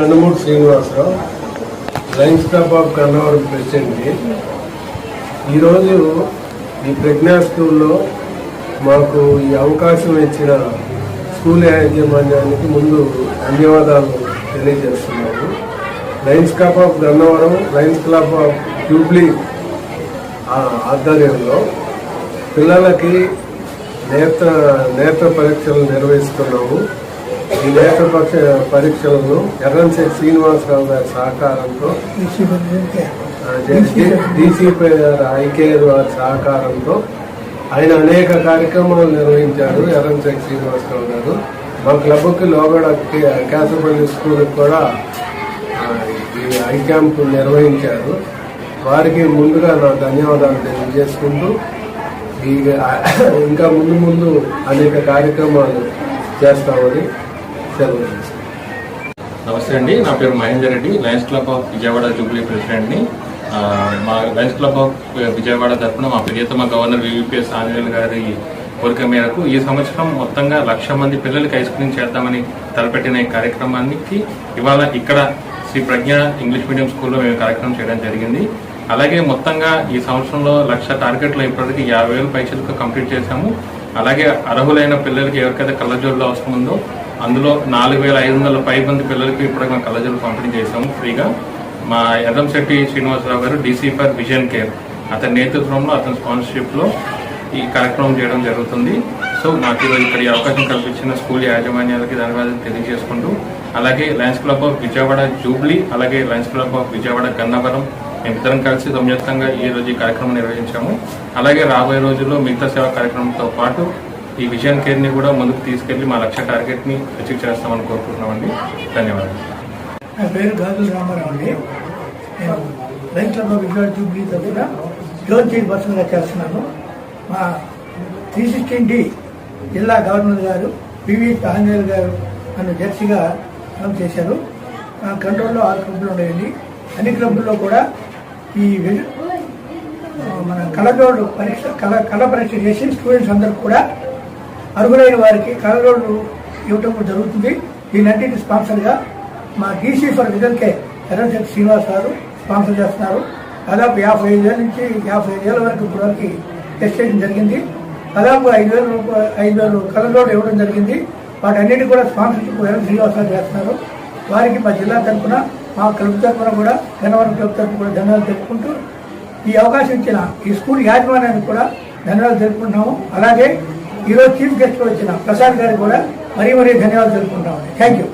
Nandamuri Srinivasarao lions club of Kannavaram ప్రెసిడెంట్ని ఈరోజు ఈ ప్రజ్ఞా స్కూల్లో మాకు ఈ అవకాశం ఇచ్చిన స్కూల్ యాజమాన్యానికి ముందు ధన్యవాదాలు తెలియజేస్తున్నాము. Lions club of Gannavaram lions club of Jubilee ఆధ్వర్యంలో పిల్లలకి నేత్ర నేత్ర పరీక్షలు నిర్వహిస్తున్నాము. ఈ నేత్ర పరీక్షలను ఎర్రంశెట్టి శ్రీనివాసరావు గారి సహకారంతో డీసీపీ గారు ఐకేఆర్ వారి సహకారంతో ఆయన అనేక కార్యక్రమాలు నిర్వహించారు ఎర్రంశెట్టి శ్రీనివాసరావు గారు. మా క్లబ్కి లోగడ కేసపల్లి స్కూల్కి కూడా ఈ ఐ క్యాంప్ నిర్వహించారు. వారికి ముందుగా నా ధన్యవాదాలు తెలియజేసుకుంటూ ఈ ఇంకా ముందు ముందు అనేక కార్యక్రమాలు చేస్తామని నమస్తే అండి నా పేరు Mahender Reddy lions club of Vijayawada Jubilee ప్రెసిడెంట్ని. మా లయన్స్ క్లబ్ ఆఫ్ విజయవాడ తరఫున మా ప్రియతమ గవర్నర్ వివిపిఎస్ ఆంజనేయులు గారి కోరిక మేరకు ఈ సంవత్సరం మొత్తంగా లక్ష మంది పిల్లలకి ఐస్ క్రీమ్ చేద్దామని తలపెట్టిన ఈ కార్యక్రమానికి ఇవాళ ఇక్కడ శ్రీ ప్రజ్ఞ ఇంగ్లీష్ మీడియం స్కూల్లో మేము కార్యక్రమం చేయడం జరిగింది. అలాగే మొత్తంగా ఈ సంవత్సరంలో లక్ష టార్గెట్లు ఇప్పటికీ యాభై వేల పైసలకు కంప్లీట్ చేశాము. అలాగే అర్హులైన పిల్లలకి ఎవరికైతే కళ్ళజోళ్ళు అవసరం ఉందో అందులో నాలుగు వేల ఐదు వందల పై మంది పిల్లలకి ఇప్పటికి మేము కళ్ళజోళ్ళు పంపిణీ చేశాము ఫ్రీగా. మా ఎర్రంశెట్టి శ్రీనివాసరావు గారు డీసీ ఫర్ విజన్ కేర్ అతని నేతృత్వంలో అతని స్పాన్సర్షిప్లో ఈ కార్యక్రమం చేయడం జరుగుతుంది. సో మాకు ఈరోజు ఇక్కడ ఈ అవకాశం కల్పించిన స్కూల్ యాజమాన్యాలకి ధన్యవాదాలు తెలియజేసుకుంటూ అలాగే lions club of Vijayawada Jubilee అలాగే lions club of Vijayawada Gannavaram మేమిద్దరం కలిసి సంయుక్తంగా ఈ రోజు ఈ కార్యక్రమం నిర్వహించాము. అలాగే రాబోయే రోజుల్లో మిగతా సేవా కార్యక్రమంతో పాటు ఈ విజన్ కేర్ని కూడా ముందుకు తీసుకెళ్ళి మా లక్ష్య టార్గెట్ని అచీవ్ చేస్తామని కోరుకుంటున్నామండి. ధన్యవాదాలు. నా పేరు గాజుల రామారావు అండి. నేను రైతు క్లబ్ ఆఫ్ విజయవాడ జూబ్లీ తరఫున జోన్ చైర్ పర్సన్గా చేస్తున్నాను. మా త్రీ సిక్స్టీన్ డి జిల్లా గవర్నర్ గారు పివి ఆంజనేయులు గారు నన్ను జెర్సీగా అనౌన్స్ చేశారు. నా కంట్రోల్లో ఆరు క్లబ్లు ఉన్నాయండి. అన్ని క్లబ్ల్లో కూడా ఈ మన కళ పరీక్ష కళ కళ పరీక్ష చేసి స్టూడెంట్స్ అందరూ కూడా అర్హులైన వారికి కళజోడు ఇవ్వటం కూడా జరుగుతుంది. దీనంటికి స్పాన్సర్గా మా డీసీ ఫర్ విజన్కే ఎర్రశెట్టి శ్రీనివాస్ గారు స్పాన్సర్ చేస్తున్నారు. దాదాపు యాభై ఐదు వేల నుంచి యాభై ఐదు వేల వరకు ఇప్పటివరకు టెస్ట్ జరిగింది. దాదాపు ఐదు వేల రూపాయలు ఐదు వేలు కళజోడు ఇవ్వడం జరిగింది. వాటన్నిటి కూడా స్పాన్సర్షిప్ ఎర్ర శ్రీనివాస్ గారు చేస్తున్నారు. వారికి మా జిల్లా తరఫున మా క్లబ్ తరఫున కూడా గన్నవరం క్లబ్ తరఫున కూడా ధన్యవాదాలు తెలుపుకుంటూ ఈ అవకాశం ఇచ్చిన ఈ స్కూల్ యాజమాన్యానికి కూడా ధన్యవాదాలు తెలుపుకుంటున్నాము. అలాగే ఈరోజు చీఫ్ గెస్ట్ వచ్చిన ప్రసాద్ గారికి కూడా మరీ మరీ ధన్యవాదాలు తెలుపుకుంటామండి థ్యాంక్ యూ